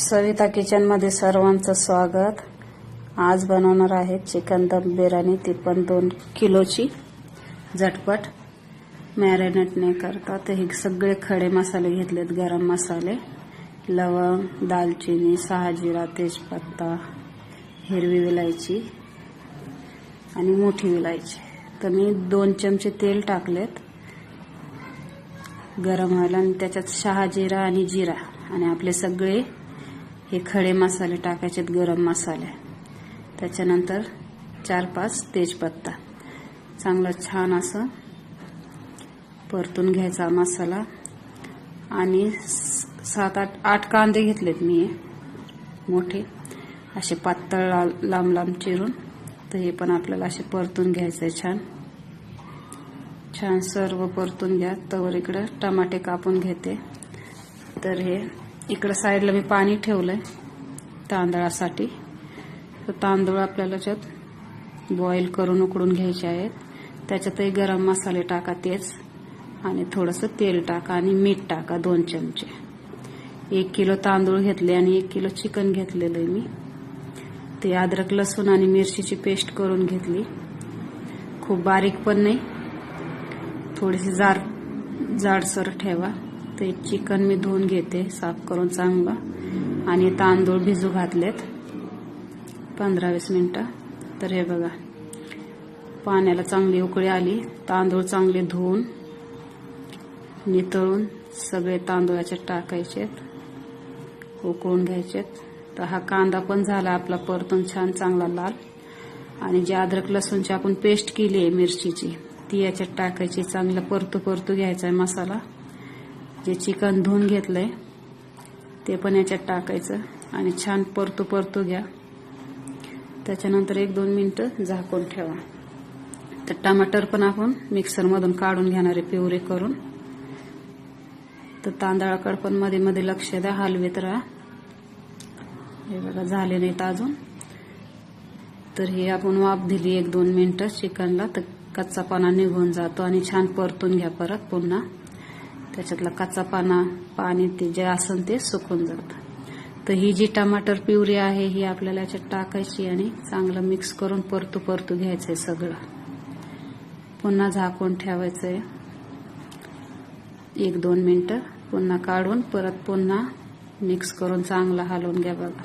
सविता किचनमध्ये सर्वांचं स्वागत. आज बनवणार आहे चिकन दम बिर्याणी ती पण दोन किलोची. झटपट. मॅरिनेट नाही करता. तर हे सगळे खडे मसाले घेतलेत गरम मसाले. लवंग दालचिनी सहा जिरा तेजपत्ता हिरवी विलायची आणि मोठी विलायची. तर मी दोन चमचे तेल टाकलेत. गरम व्हायला आणि त्याच्यात शहा जिरा आणि जिरा आणि आपले सगळे हे खडे मसाले टाकायचे गरम मसाले. त्याच्यानंतर चार पाच तेजपत्ता. चांगलं छान असं परतून घ्यायचा मसाला. आणि सात आठ आठ कांदे घेतलेत मी. मोठे. असे पातळ लांब लांब चिरून. तर हे पण आपल्याला असे परतून घ्यायचं आहे छान. छान सर्व परतून घ्या. तवर इकडं टमाटे कापून घेते. तर हे इकडं साईडला मी पाणी ठेवलंय तांदळासाठी. तर तांदूळ आपल्याला त्यात बॉईल करून उकडून घ्यायचे आहेत. त्याच्यातही गरम मसाले टाका तेच. आणि थोडंसं तेल टाका आणि मीठ टाका दोन चमचे. एक किलो तांदूळ घेतले आणि एक किलो चिकन घेतलेलं आहे मी. ते अद्रक लसूण आणि मिरचीची पेस्ट करून घेतली. खूप बारीक पण नाही. थोडीशी जाड जाडसर ठेवा. ते चिकन मी धुवून घेते साफ करून चांगलं. आणि तांदूळ भिजू घातलेत. पंधरा वीस मिनटं. तर हे बघा पाण्याला चांगली उकळी आली. तांदूळ चांगले धुवून नितळून सगळे तांदूळाचे टाकायचेत उकळून घ्यायचेत. तर हा कांदा पण झाला आपला परतून छान चांगला लाल. आणि जे अद्रक लसूणची आपण पेस्ट केली आहे मिरचीची ती याच्यात टाकायची. चांगलं परतू परतू घ्यायचा आहे मसाला. जे चिकन धुवून घेतलंय ते पण याच्यात टाकायचं आणि छान परतू परतू घ्या. त्याच्यानंतर एक दोन मिनिटं झाकून ठेवा. तर टमाटर पण आपण मिक्सरमधून काढून घेणारे पिवरे करून. तर तांदळाकड पण मध्ये मध्ये लक्ष द्या हलवीत राहा. हे बघा झाले नाहीत अजून. तर हे आपण वाफ दिली एक दोन मिनिटं चिकनला तर कच्चा पाना निघून जातो आणि छान परतून घ्या परत पुन्हा. त्याच्यातला कच्चा पाना पाणी ते जे असेल ते सुकून जातं. तर ही जी टमाटर प्युरी आहे ही आपल्याला याच्यात टाकायची आणि चांगलं मिक्स करून परतू परतू घ्यायचंय सगळं. पुन्हा झाकून ठेवायचंय. एक दोन मिनिटं पुन्हा काढून परत पुन्हा मिक्स करून चांगलं हलवून घ्या बघा.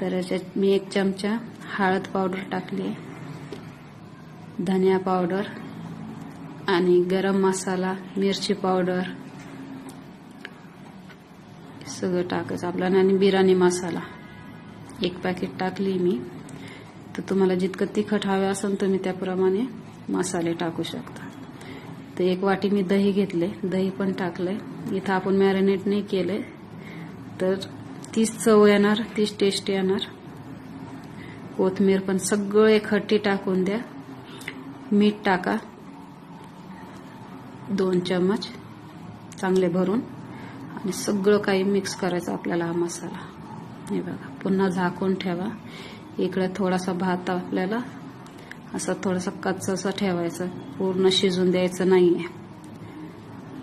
तर याच्यात मी एक चमचा हळद पावडर टाकली. धनिया पावडर. आणि गरम मसाला मिरची पावडर सगळं टाकायचं आपल्याला. आणि बिर्याणी मसाला. एक पॅकेट टाकली मी. तर तुम्हाला जितकं तिखट हवे असेल तुम्ही त्याप्रमाणे मसाले टाकू शकता. तर एक वाटी मी दही घेतले. दही पण टाकलंय. इथं आपण मॅरिनेट नाही केले. तर तीच चव येणार तीच टेस्ट येणार. कोथमीर पण सगळं खट्टी टाकून द्या. मीठ टाका. दोन चम्मच चांगले भरून आणि सगळं काही मिक्स करायचं आपल्याला हा मसाला. हे बघा पुन्हा झाकून ठेवा. इकडे थोडासा भात आपल्याला असं थोडासा कच्चा असा ठेवायचं. पूर्ण शिजून द्यायचं नाही आहे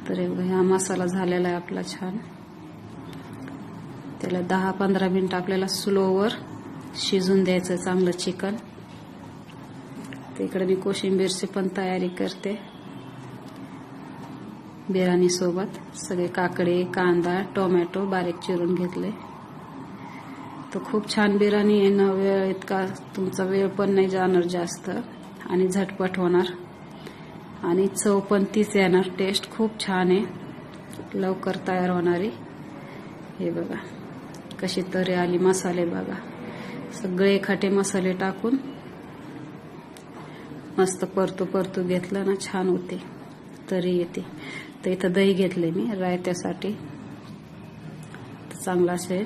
तर बघा, हा मसाला झालेला आहे आपला छान. त्याला दहा पंधरा मिनिट आपल्याला स्लोवर शिजून द्यायचं चांगलं चिकन. तिकडे मी कोशिंबीरची पण तयारी करते. बिर्याणी सोबत सगळे काकडे कांदा टोमॅटो बारीक चिरून घेतले. तर खूप छान बिर्याणी येणं वेळ इतका तुमचा वेळ पण नाही जाणार जास्त आणि झटपट होणार. आणि चव पण तीच येणार. टेस्ट खूप छान आहे. लवकर तयार होणारी. हे बघा कशी तरी आली मसाले बघा. सगळे खाटे मसाले टाकून मस्त परतू परतू घेतलं ना छान होते. तरी येते. तर इथं दही घेतले मी रायत्यासाठी. तर असे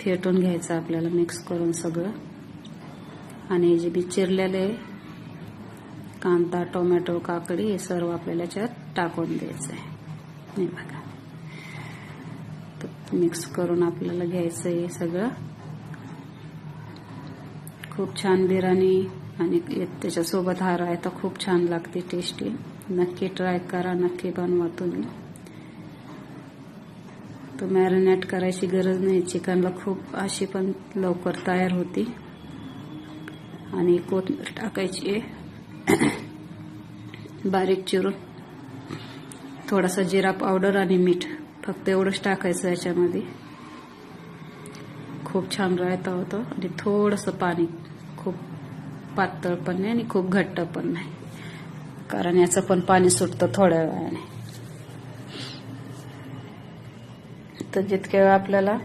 फेटून घ्यायचं आपल्याला मिक्स करून सगळं. आणि जे बी चिरलेले कांदा टोमॅटो काकडी हे सर्व आपल्याला याच्यात टाकून द्यायचं आहे बघा. तर मिक्स करून आपल्याला घ्यायचं आहे सगळं. खूप छान बिर्याणी आणि त्याच्यासोबत हा रायता खूप छान लागते टेस्टी नक्की ट्राय करा नक्की बनवा तुम्ही. तो मॅरिनेट करायची गरज नाही चिकनला खूप अशी पण लवकर तयार होती. आणि कोट टाकायची आहे. बारीक चिरून. थोडासा जिरा पावडर आणि मीठ. फक्त एवढंच टाकायचं याच्यामध्ये. खूप छान रायता होतो. आणि थोडंसं पाणी. खूप पातळ पण नाही आणि खूप घट्ट पण नाही. कारण याचं पण पाणी सुटतं थोड्या वेळाने. तर जितक्या वेळ आपल्याला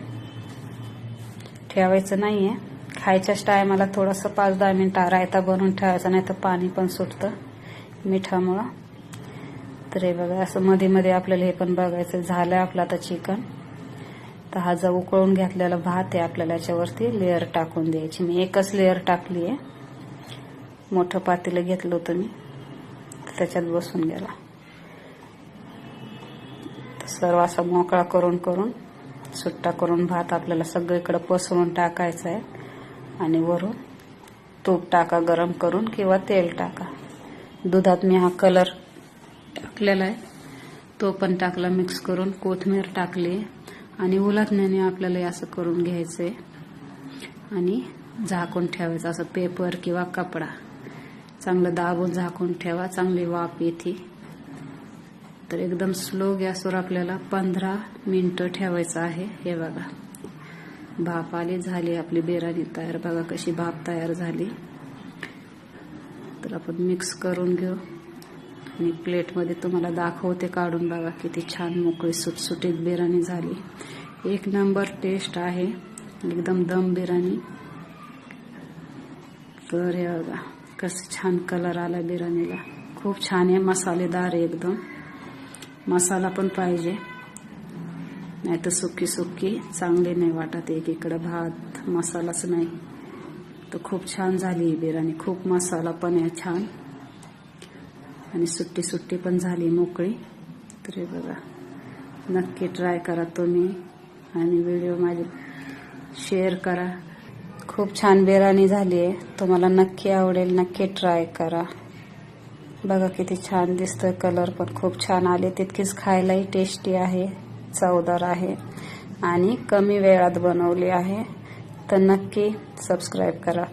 ठेवायचं नाहीये खायच्याच टायमाला थोडंसं पाच दहा मिनिटं रायता बनवून ठेवायचं नाही तर पाणी पण सुटतं मिठामुळं. तर हे बघा असं मध्ये मध्ये आपल्याला हे पण बघायचं झालं आपलं आता चिकन. तर हा जो उकळून घेतलेला भात आहे आपल्याला याच्यावरती लेअर टाकून द्यायची. मी एकच लेअर टाकली आहे मोठं पातेलं घेतलं होतं मी. त्याच्यात बसून गेला. सर्व असा मोकळा करून करून सुट्टा करून भात आपल्याला सगळीकडे पसरून टाकायचा आहे आणि वरून तूप टाका गरम करून किंवा तेल टाका. दुधात मी हा कलर टाकलेला आहे तो पण टाकला मिक्स करून कोथमीर टाकली. आणि उलटण्याने आपल्याला असं करून घ्यायचं आहे आणि झाकून ठेवायचं असं पेपर किंवा कपडा. चांगलं दाबून झाकून ठेवा चांगली वाफ येते. तर एकदम स्लो गॅसवर आपल्याला पंधरा मिनिटं ठेवायचं आहे. हे बघा. भाप आली झाली आपली बिर्याणी तयार. बघा कशी भाप तयार झाली. तर आपण मिक्स करून घेऊ. आणि प्लेटमध्ये तुम्हाला दाखवते काढून बघा किती छान मोकळी सुटसुटीत बिर्याणी झाली. एक नंबर टेस्ट आहे. एकदम दम बिर्याणी. तर हे बघा. कसं छान कलर आला बिर्याणीला. खूप छान आहे मसालेदार आहे एकदम. मसाला पण पाहिजे. नाही तर सुकी सुकी चांगली नाही वाटत एकीकडे भात मसालाच नाही. तर खूप छान झाली ही बिर्याणी. खूप मसाला पण आहे छान. आणि सुट्टी सुट्टी पण झाली मोकळी. तर बघा नक्की ट्राय करा तुम्ही. आणि व्हिडिओ माझे शेअर करा. खूप छान बिर्याणी झाली आहे. तुम्हाला नक्की आवडेल नक्की ट्राय करा. बघा किती छान दिसतोय कलर पण खूप छान आले. तितकीच खायलाही टेस्टी आहे चवदार आहे आणि कमी वेळात बनवली आहे. तर नक्की सबस्क्राईब करा.